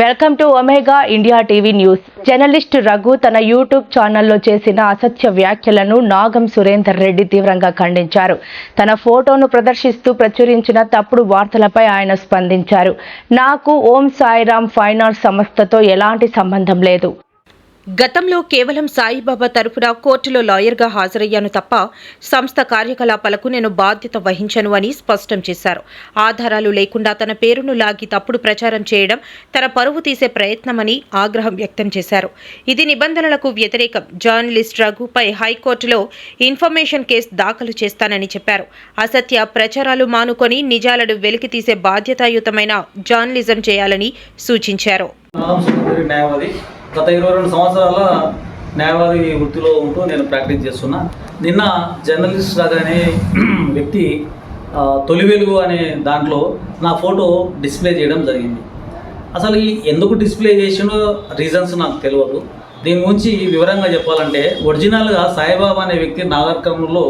Welcome to Omega India TV news. Journalist Raghu తన YouTube ఛానల్లో చేసిన అసత్య వ్యాఖ్యలను నాగం సురేందర్ రెడ్డి తీవ్రంగా ఖండించారు. తన ఫోటోను ప్రదర్శిస్తూ ప్రచురించిన తప్పుడు వార్తలపై ఆయన స్పందించారు. నాకు ఓం సాయిరామ్ ఫైనాన్స్ సంస్థతో ఎలాంటి సంబంధం లేదు. గతంలో కేవలం సాయిబాబా తరఫున కోర్టులో లాయర్గా హాజరయ్యాను తప్ప సంస్థ కార్యకలాపాలకు నేను బాధ్యత వహించను అని స్పష్టం చేశారు. ఆధారాలు లేకుండా తన పేరును లాగి తప్పుడు ప్రచారం చేయడం తన పరువు తీసే ప్రయత్నమని ఆగ్రహం వ్యక్తం చేశారు. ఇది నిబంధనలకు వ్యతిరేకం. జర్నలిస్ట్ రఘుపై హైకోర్టులో ఇన్ఫర్మేషన్ కేసు దాఖలు చేస్తానని చెప్పారు. అసత్య ప్రచారాలు మానుకొని నిజాలను వెలికితీసే బాధ్యతాయుతమైన జర్నలిజం చేయాలని సూచించారు. గత ఇరవై రెండు సంవత్సరాల న్యాయవాది వృత్తిలో ఉంటూ నేను ప్రాక్టీస్ చేస్తున్నా. నిన్న జర్నలిస్ట్ రాగా అనే వ్యక్తి తొలి వెలుగు అనే దాంట్లో నా ఫోటో డిస్ప్లే చేయడం జరిగింది. అసలు ఈ ఎందుకు డిస్ప్లే చేసినో రీజన్స్ నాకు తెలియదు దీని గురించి వివరంగా చెప్పాలంటే ఒరిజినల్గా సాయిబాబా అనే వ్యక్తి నాగర్కర్మంలో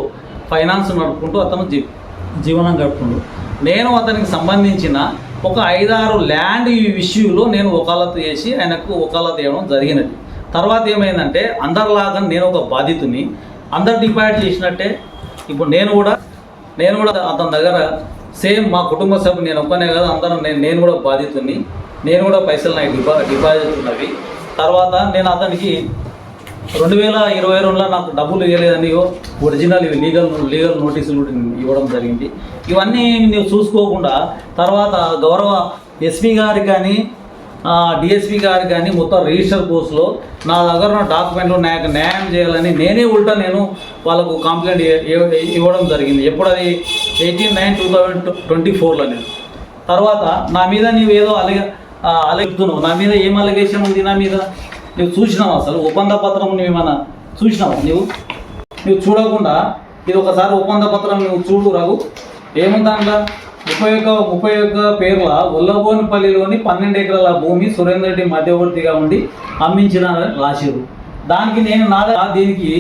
ఫైనాన్స్ నడుపుకుంటూ అతను జీ జీవనం గడుపుకుంటూ నేను అతనికి సంబంధించిన ఒక ఐదారు ల్యాండ్ ఈ ఇష్యూలో నేను వకాలత్ చేసి ఆయనకు వకాలత్ చేయడం జరిగినది. తర్వాత ఏమైందంటే అందరిలాగా నేను ఒక బాధితుని అందరు డిపాజిట్ చేసినట్టే. ఇప్పుడు నేను కూడా నేను కూడా అతని దగ్గర సేమ్ మా కుటుంబ సభ్యులు నేను ఒక్కనే కదా అందరం నేను నేను కూడా బాధితుని నేను కూడా పైసలు నాకు డిపా డిపాజిట్ ఉన్నవి. తర్వాత నేను అతనికి రెండు వేల ఇరవై రెండులో నాకు డబ్బులు ఇవ్వలేదని ఒరిజినల్ ఇవి లీగల్ లీగల్ నోటీసులు కూడా ఇవ్వడం జరిగింది. ఇవన్నీ నువ్వు చూసుకోకుండా తర్వాత గౌరవ ఎస్పీ గారికి కానీ డిఎస్పీ గారికి కానీ మొత్తం రిజిస్టర్ కోర్సులో నా దగ్గర ఉన్న డాక్యుమెంట్లు నాకు న్యాయం చేయాలని నేనే ఉల్టా నేను వాళ్ళకు కంప్లైంట్ ఇవ్వడం జరిగింది. ఎప్పుడు అది eighteen nine two thousand twenty ఫోర్లో నేను. తర్వాత నా మీద నీవు ఏదో అలగ అలెగుతున్నావు నా మీద ఏం అలిగేషన్ ఉంది నా మీద? నువ్వు చూసినావు అసలు? ఒప్పంద పత్రం నువ్వు ఏమైనా చూసినావు నువ్వు నువ్వు చూడకుండా ఇది ఒకసారి ఒప్పంద పత్రం నువ్వు చూడు రఘు. ఏముందంట? ముప్పై ఒక్క ముప్పై ఒక్క పేర్ల ఉల్లబోనిపల్లిలోని పన్నెండు ఎకరాల భూమి సురేందర్ రెడ్డి మధ్యవర్తిగా ఉండి అమ్మించిన రాసిరు దానికి నేను నా దీనికి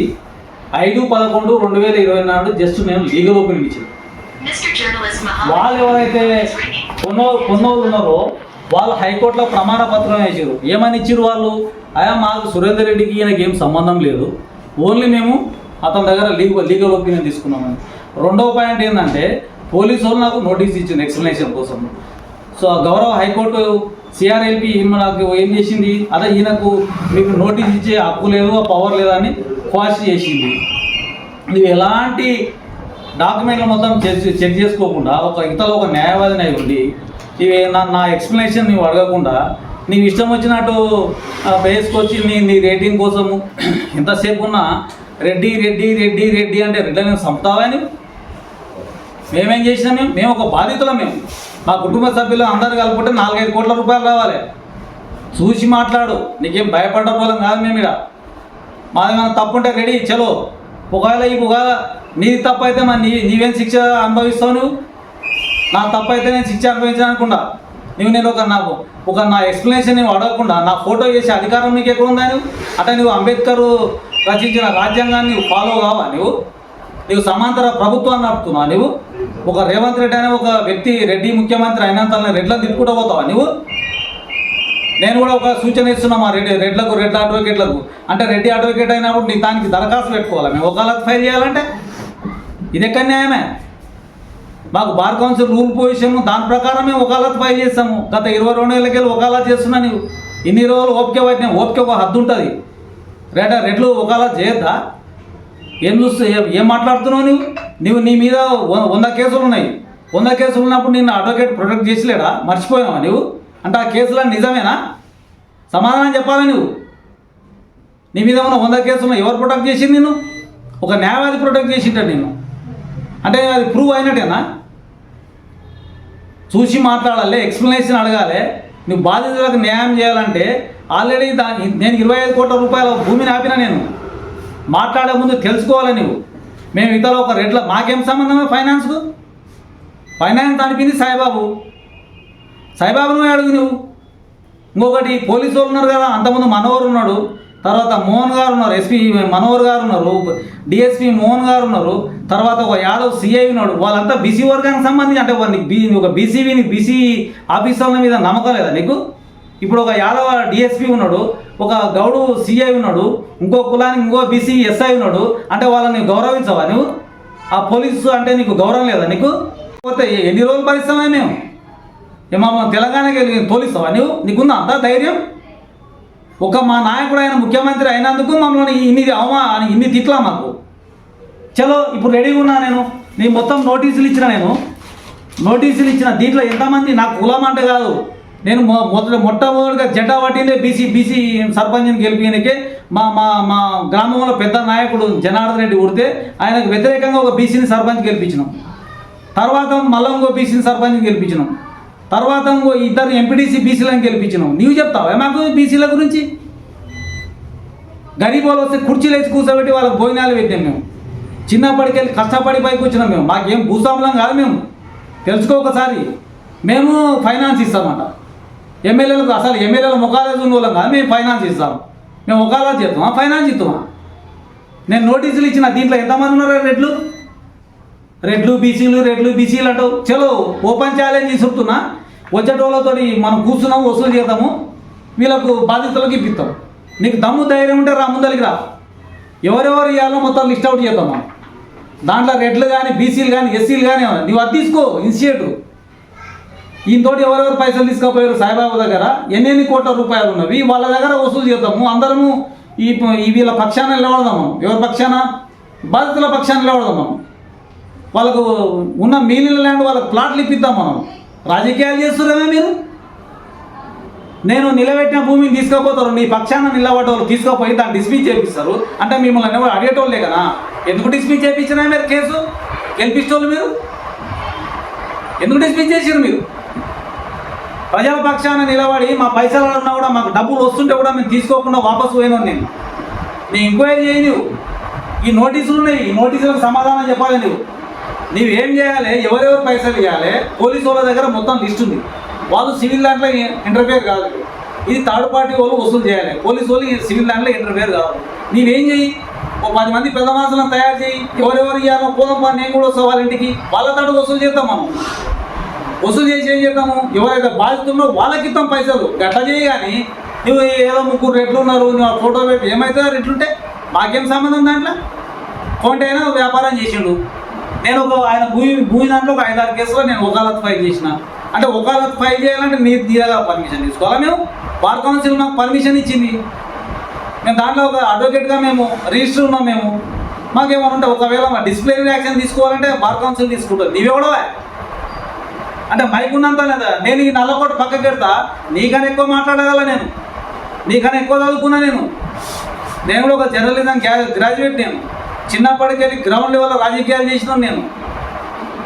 ఐదు పదకొండు రెండు వేల ఇరవై నాడు జస్ట్ నేను లీగల్ ఓపెనింగ్ ఇచ్చాను. Journalist వాళ్ళు ఎవరైతే. కొన్నో కొన్నోళ్ళు ఉన్నారో వాళ్ళు హైకోర్టులో ప్రమాణ పత్రం వేసారు ఏమని ఇచ్చారు వాళ్ళు? అయ్యా మాకు సురేందర్ రెడ్డికి ఈయనకి ఏం సంబంధం లేదు. ఓన్లీ మేము అతని దగ్గర లీగల్ లీగల్ ఒపీనియన్ తీసుకున్నామని రెండవ పాయింట్ ఏంటంటే పోలీసు వాళ్ళు నాకు నోటీస్ ఇచ్చింది ఎక్స్ప్లెనేషన్ కోసం. సో ఆ గౌరవ హైకోర్టు సిఆర్ఎల్పి నాకు ఏం చేసింది? అదే ఈయనకు మీకు నోటీస్ ఇచ్చే హక్కు లేదు ఆ పవర్ లేదని క్వాష్ చేసింది. నువ్వు ఎలాంటి డాక్యుమెంట్లు మొత్తం చెక్ చెక్ చేసుకోకుండా ఒక ఇంతలో ఒక న్యాయవాదిని అయి ఉండి ఇవి నా నా ఎక్స్ప్లెనేషన్ నువ్వు అడగకుండా నీకు ఇష్టం వచ్చినట్టు వేసుకొచ్చి నీ నీ రేటింగ్ కోసము ఎంతసేపు ఉన్నా రెడ్డి రెడ్డి రెడ్డి రెడ్డి అంటే రెడ్డి నేను చంపుతావా నువ్వు మేమేం చేసినా మేము మేము ఒక బాధితులం మేము. మా కుటుంబ సభ్యులు అందరు కలుపుకుంటే నాలుగైదు కోట్ల రూపాయలు రావాలి. చూసి మాట్లాడు. నీకేం భయపడ్డ పోలం కాదు మేము ఇక్కడ మాది మనం తప్పు ఉంటే రెడీ చలో. ఒకవేళ ఈ ఒకవేళ నీది తప్పు అయితే మరి నీ నీవేం శిక్ష అనుభవిస్తావు నువ్వు? నా తప్పు అయితే నేను శిక్ష అనుభవించాను అనుకుంటా నువ్వు నేను ఒక నాకు ఒక నా ఎక్స్ప్లెనేషన్ నువ్వు అడగకుండా నా ఫోటో చేసే అధికారం నీకు ఎక్కడ ఉందా నువ్వు అంటే నువ్వు అంబేద్కర్ రచించిన రాజ్యాంగాన్ని ఫాలో కావా నువ్వు నువ్వు సమాంతర ప్రభుత్వాన్ని నడుపుతున్నావు నువ్వు ఒక రేవంత్ రెడ్డి అనే ఒక వ్యక్తి రెడ్డి ముఖ్యమంత్రి అయినంత రెడ్లను తిప్పుకుంటూ పోతావా నువ్వు నేను కూడా ఒక సూచన ఇస్తున్నా మా రెడ్డి రెడ్లకు రెడ్ల అడ్వకేట్లకు అంటే రెడ్డి అడ్వకేట్ అయినప్పుడు నీ దానికి దరఖాస్తు పెట్టుకోవాలి? మేము ఒకళ్ళకి ఫైల్ చేయాలంటే? ఇది ఎక్కడ న్యాయమే? మాకు బార్ కౌన్సిల్ రూల్ పోసాము. దాని ప్రకారం మేము వకాలత్ ఫైల్ చేస్తాము. గత ఇరవై రెండు ఏళ్ళకెళ్ళి వకాలత్ చేస్తున్నా నీవు. ఇన్ని రోజులు ఓపిక పట్టిన ఓపిక ఒక హద్దు ఉంటుంది. రేట రెట్లు వకాలత్ చేయొద్దా? ఏం చూస్తూ ఏం మాట్లాడుతున్నావు నువ్వు నువ్వు నీ మీద వంద కేసులు ఉన్నాయి. వంద కేసులు ఉన్నప్పుడు నిన్ను అడ్వకేట్ ప్రొటెక్ట్ చేసలేడా? మర్చిపోయావా నువ్వు అంటే ఆ కేసులు నిజమేనా? సమాధానం చెప్పాలి నువ్వు నీ మీద ఉన్న వంద కేసులు ఎవరు ప్రొటెక్ట్ చేసింది నిన్ను? ఒక న్యాయవాది ప్రొటెక్ట్ చేసింటాడు నేను అంటే అది ప్రూవ్ అయినట్టేనా? చూసి మాట్లాడాలి ఎక్స్ప్లెనేషన్ అడగాలి. నువ్వు బాధితులకు న్యాయం చేయాలంటే ఆల్రెడీ దాని నేను ఇరవై ఐదు కోట్ల రూపాయల భూమిని ఆపినా నేను. మాట్లాడే ముందు తెలుసుకోవాలి నువ్వు. మేము ఇతర ఒక రెడ్ల మాకేం సంబంధమే ఫైనాన్స్కు ఫైనాన్స్ అనిపింది సాయిబాబు. సాయిబాబును అడుగు నువ్వు. ఇంకొకటి పోలీసు వాళ్ళు ఉన్నారు కదా అంతకుముందు మనోహర్ ఉన్నాడు. తర్వాత మోహన్ గారు ఉన్నారు ఎస్పీ మనోహర్ గారు ఉన్నారు డిఎస్పీ మోహన్ గారు ఉన్నారు తర్వాత ఒక యాదవ్ సిఐ ఉన్నాడు. వాళ్ళంతా బీసీ వర్గానికి సంబంధించి అంటే వాళ్ళకి బీ ఒక బీసీవీని బీసీ ఆఫీసర్ల మీద నమ్మకం లేదా నీకు? ఇప్పుడు ఒక యాదవ డిఎస్పి ఉన్నాడు ఒక గౌడు సిఐ ఉన్నాడు ఇంకో కులానికి ఇంకో బీసీ ఎస్ఐ ఉన్నాడు అంటే వాళ్ళని గౌరవించవా నువ్వు ఆ పోలీసు అంటే నీకు గౌరవం లేదా నీకు? పోతే ఎన్ని రోజులు భరిస్తామా మేము? ఏ తెలంగాణకి వెళ్ళి తోలిస్తావా నువ్వు నీకుందా అంత ధైర్యం? ఒక మా నాయకుడు ఆయన ముఖ్యమంత్రి అయినందుకు మమ్మల్ని ఇన్ని అవమా ఇన్ని తిట్లా మాకు. చలో ఇప్పుడు రెడీగా ఉన్నా నేను? నీ మొత్తం నోటీసులు ఇచ్చిన నేను. నోటీసులు ఇచ్చిన దీంట్లో ఎంతమంది నాకు కులం అంటే కాదు. నేను మొ- మొదట మొట్టమొదటిగా జెండా పట్టిందే బీసీ బీసీ సర్పంచ్ని గెలిపినకే. మా మా మా గ్రామంలో పెద్ద నాయకుడు జనార్దన్ రెడ్డి ఉడితే ఆయనకు వ్యతిరేకంగా ఒక బీసీని సర్పంచ్ గెలిపించినాం. తర్వాత మళ్ళీ ఇంకో బీసీని సర్పంచ్ని గెలిపించినాం. తర్వాత ఇంకో ఇద్దరు ఎంపీటీసీ బీసీలను గెలిపించినాం. నీవు చెప్తావా? మాకు బీసీల గురించి? గరీబ్ వాళ్ళు వస్తే కుర్చీలు వేసి కూర్చోబెట్టి వాళ్ళకి భోజనాలు పెట్టాం మేము. చిన్నప్పటికి వెళ్ళి కష్టపడి పైకి వచ్చినాం మేము. మాకేం భూస్వాములం కాదు మేము. తెలుసుకో ఒకసారి. మేము ఫైనాన్స్ ఇస్తామట. ఎమ్మెల్యేలకు అసలు ఎమ్మెల్యేల ముఖాలే ఉన్న వాళ్ళం కాదు. మేము ఫైనాన్స్ ఇస్తాం. మేము ఒకలా చేస్తామా? ఫైనాన్స్ ఇస్తామా? నేను నోటీసులు ఇచ్చిన దీంట్లో ఎంతమంది ఉన్నారు రెడ్లు? రెడ్లు బీసీలు రెడ్లు బీసీలు అంటావు. చలో ఓపెన్ ఛాలెంజ్ ఇస్తున్నా వచ్చేటోళ్ళతో మనం కూర్చున్నాము వసూలు చేద్దాము వీళ్ళకు బాధితులకు ఇప్పిస్తాం. నీకు దమ్ము ధైర్యం ఉంటే రా ముందరికి రా. ఎవరెవరు ఇవ్వాలో మొత్తం లిస్ట్ అవుట్ చేద్దాం మనం. దాంట్లో రెడ్లు కానీ బీసీలు కానీ ఎస్సీలు కానీ నువ్వు అది తీసుకో ఇన్స్టిట్యూట్ ఈయనతోటి ఎవరెవరు పైసలు తీసుకుపోయారు సాయిబాబా దగ్గర? ఎన్నెన్ని కోట్ల రూపాయలు ఉన్నవి? వాళ్ళ దగ్గర వసూలు చేద్దాము. అందరము ఈ ఈ వీళ్ళ పక్షాన నిలబడదాం మనం. ఎవరి పక్షాన? బాధితుల పక్షాన నిలబడదాం మనం. వాళ్ళకు ఉన్న మిగిలిన ల్యాండ్ వాళ్ళకి ప్లాట్లు ఇప్పిద్దాం మనం. రాజకీయాలు చేస్తున్నారా మీరు? నేను నిలబెట్టిన భూమిని తీసుకోపోతారు నీ పక్షాన నిలబడేవాళ్ళు తీసుకోపోయి దాన్ని డిస్మిస్ చేపిస్తారు. అంటే మిమ్మల్ని ఎవరు అడిగేటోళ్ళే కదా. ఎందుకు డిస్మిస్ చేయించినా మీరు కేసు? గెలిపించేవాళ్ళు మీరు? ఎందుకు డిస్మిస్ చేసారు మీరు? ప్రజల పక్షాన నిలబడి మా పైసలు ఉన్నా కూడా మాకు డబ్బులు వస్తుంటే కూడా మేము తీసుకోకుండా వాపసు పోయినాను నేను. నీ ఎంక్వైరీ చేయి నువ్వు ఈ నోటీసులు ఉన్నాయి. ఈ నోటీసులకు సమాధానం చెప్పాలి నువ్వు నువ్వు ఏం చేయాలి? ఎవరెవరు పైసలు ఇవ్వాలి పోలీసు వాళ్ళ దగ్గర మొత్తం లిస్ట్ ఉంది. వాళ్ళు సివిల్ దాంట్లో ఇంటర్ఫేర్ కాదు. ఇది థర్డ్ పార్టీ వాళ్ళు వసూలు చేయాలి. పోలీసు వాళ్ళు సివిల్ దాంట్లో ఇంటర్ఫేర్ కాదు నీవేం చెయ్యి? ఓ పది మంది పెద్ద మనుషులను తయారు చేయి ఎవరెవరు ఇవ్వాలో పోదాం నేను కూడా వస్తా వాళ్ళ ఇంటికి. వాళ్ళ తాడు వసూలు చేద్దాం మనం. వసూలు చేసి ఏం చేద్దాము? ఎవరైతే బాధితున్నో వాళ్ళకి ఇస్తాం పైసలు. గట్లా చేయి కానీ నువ్వు ఏదో ముగ్గురు రెట్లు ఉన్నారు నువ్వు ఆ ఫోటో పెట్టి ఏమవుతుందో రెట్లుంటే మాకేం సంబంధం దాంట్లో? కొంటే అయినా వ్యాపారం చేసిండు. నేను ఒక ఆయన భూమి భూమి దాంట్లో ఒక ఐదారు కేసులో నేను వకాలత్ ఫైల్ చేసిన. అంటే వకాలత్ ఫైల్ చేయాలంటే మీరు తీరగా పర్మిషన్ తీసుకోవాలా మేము? బార్ కౌన్సిల్ మాకు పర్మిషన్ ఇచ్చింది. మేము దాంట్లో ఒక అడ్వకేట్గా మేము రిజిస్టర్ ఉన్నాం మేము. మాకేమైనా ఉంటే ఒకవేళ మా డిస్ప్లే యాక్షన్ తీసుకోవాలంటే బార్ కౌన్సిల్ తీసుకుంటుంది. నీవెవడవా? అంటే మైక్ ఉన్నంత లేదా? నేను ఈ నల్లకోట పక్కకి పెడతా. నీకన్నా ఎక్కువ మాట్లాడగల నేను. నీకన్నా ఎక్కువ చదువుకున్నా నేను. నేను కూడా ఒక జర్నలిజం గ్రాడ్యుయేట్ నేను. చిన్నప్పటికి వెళ్ళి గ్రౌండ్ లెవెల్లో రాజకీయాలు చేసినాను నేను.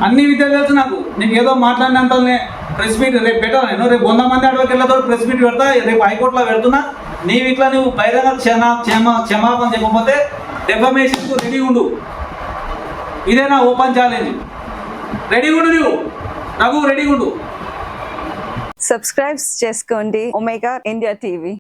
అన్ని విద్యలు తెలుసు నాకు. నీకు ఏదో మాట్లాడినంతనే ప్రెస్ మీట్ రేపు పెట్టాను నేను. రేపు వంద మంది అడ్వకేట్లతో ప్రెస్ మీట్ పెడతా. రేపు హైకోర్టులో పెడుతున్నా. నీవు ఇట్లా నువ్వు బహిరంగ క్షమా క్షమా క్షమాపణ చెప్పకపోతే డెఫమేషన్కు రెడీ ఉండు. ఇదే నా ఓపెన్ ఛాలెంజ్ రెడీ ఉండు నువ్వు. రఘు రెడీ ఉండు. సబ్స్క్రైబ్ చేసుకోండి. Omega India TV